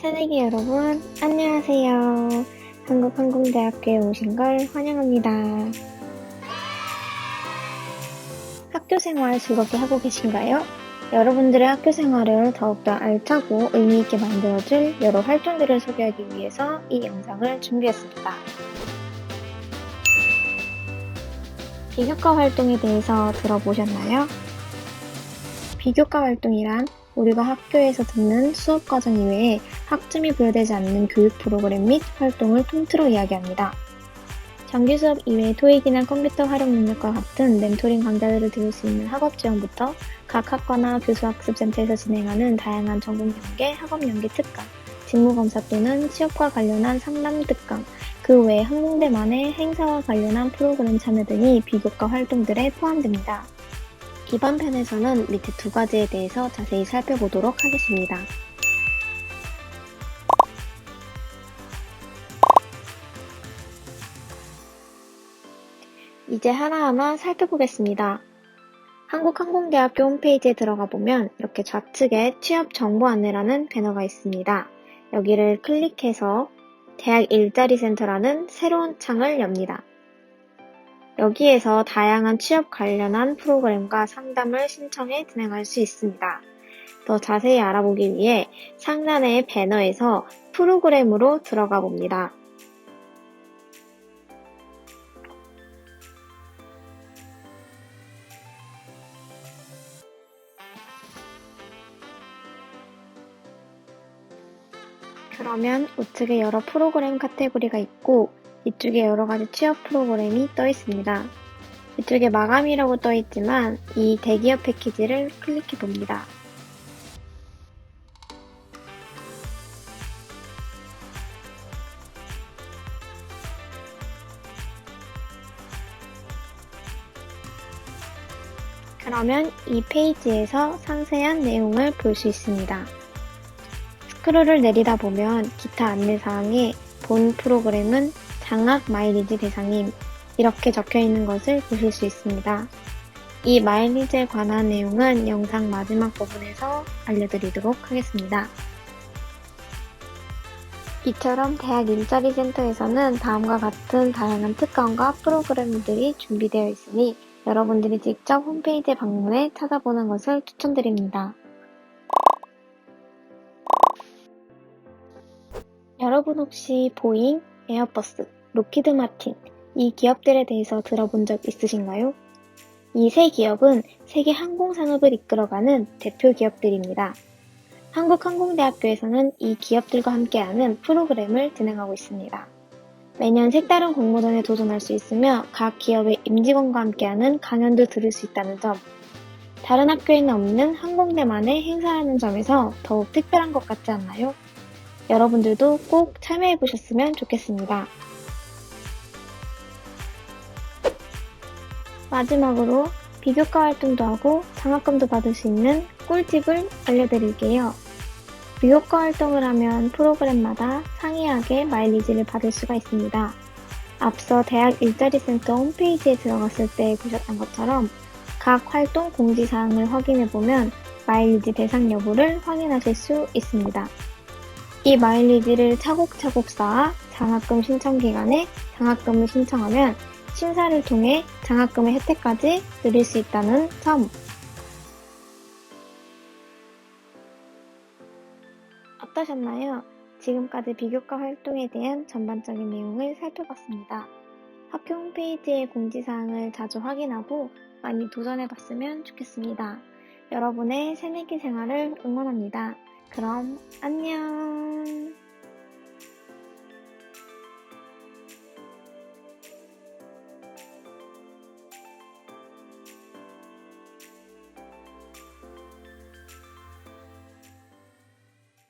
새내기 여러분, 안녕하세요. 한국항공대학교에 오신 걸 환영합니다. 학교 생활 즐겁게 하고 계신가요? 여러분들의 학교 생활을 더욱더 알차고 의미있게 만들어줄 여러 활동들을 소개하기 위해서 이 영상을 준비했습니다. 비교과 활동에 대해서 들어보셨나요? 비교과 활동이란 우리가 학교에서 듣는 수업 과정 이외에 학점이 부여되지 않는 교육 프로그램 및 활동을 통틀어 이야기합니다. 정규 수업 이외에 토익이나 컴퓨터 활용 능력과 같은 멘토링 강좌들을 들을 수 있는 학업 지원부터 각 학과나 교수학습센터에서 진행하는 다양한 전공 연계, 학업 연계 특강, 직무 검사 또는 취업과 관련한 상담 특강, 그 외에 항공대만의 행사와 관련한 프로그램 참여 등이 비교과 활동들에 포함됩니다. 이번 편에서는 밑에 두 가지에 대해서 자세히 살펴보도록 하겠습니다. 이제 하나하나 살펴보겠습니다. 한국항공대학교 홈페이지에 들어가 보면 이렇게 좌측에 취업 정보 안내라는 배너가 있습니다. 여기를 클릭해서 대학 일자리 센터라는 새로운 창을 엽니다. 여기에서 다양한 취업 관련한 프로그램과 상담을 신청해 진행할 수 있습니다. 더 자세히 알아보기 위해 상단의 배너에서 프로그램으로 들어가 봅니다. 그러면 우측에 여러 프로그램 카테고리가 있고 이쪽에 여러 가지 취업 프로그램이 떠 있습니다. 이쪽에 마감이라고 떠 있지만 이 대기업 패키지를 클릭해 봅니다. 그러면 이 페이지에서 상세한 내용을 볼 수 있습니다. 스크롤을 내리다 보면 기타 안내사항에 본 프로그램은 장학 마일리지 대상임 이렇게 적혀 있는 것을 보실 수 있습니다. 이 마일리지에 관한 내용은 영상 마지막 부분에서 알려드리도록 하겠습니다. 이처럼 대학 일자리 센터에서는 다음과 같은 다양한 특강과 프로그램들이 준비되어 있으니 여러분들이 직접 홈페이지에 방문해 찾아보는 것을 추천드립니다. 여러분 혹시 보잉, 에어버스, 로키드 마틴 이 기업들에 대해서 들어본 적 있으신가요? 이 세 기업은 세계 항공 산업을 이끌어가는 대표 기업들입니다. 한국항공대학교에서는 이 기업들과 함께하는 프로그램을 진행하고 있습니다. 매년 색다른 공모전에 도전할 수 있으며 각 기업의 임직원과 함께하는 강연도 들을 수 있다는 점, 다른 학교에는 없는 항공대만의 행사라는 점에서 더욱 특별한 것 같지 않나요? 여러분들도 꼭 참여해 보셨으면 좋겠습니다. 마지막으로 비교과 활동도 하고 장학금도 받을 수 있는 꿀팁을 알려드릴게요. 비교과 활동을 하면 프로그램마다 상이하게 마일리지를 받을 수가 있습니다. 앞서 대학 일자리센터 홈페이지에 들어갔을 때 보셨던 것처럼 각 활동 공지사항을 확인해보면 마일리지 대상 여부를 확인하실 수 있습니다. 이 마일리지를 차곡차곡 쌓아 장학금 신청 기간에 장학금을 신청하면 심사를 통해 장학금의 혜택까지 누릴 수 있다는 점. 어떠셨나요? 지금까지 비교과 활동에 대한 전반적인 내용을 살펴봤습니다. 학교 홈페이지의 공지사항을 자주 확인하고 많이 도전해봤으면 좋겠습니다. 여러분의 새내기 생활을 응원합니다. 그럼 안녕!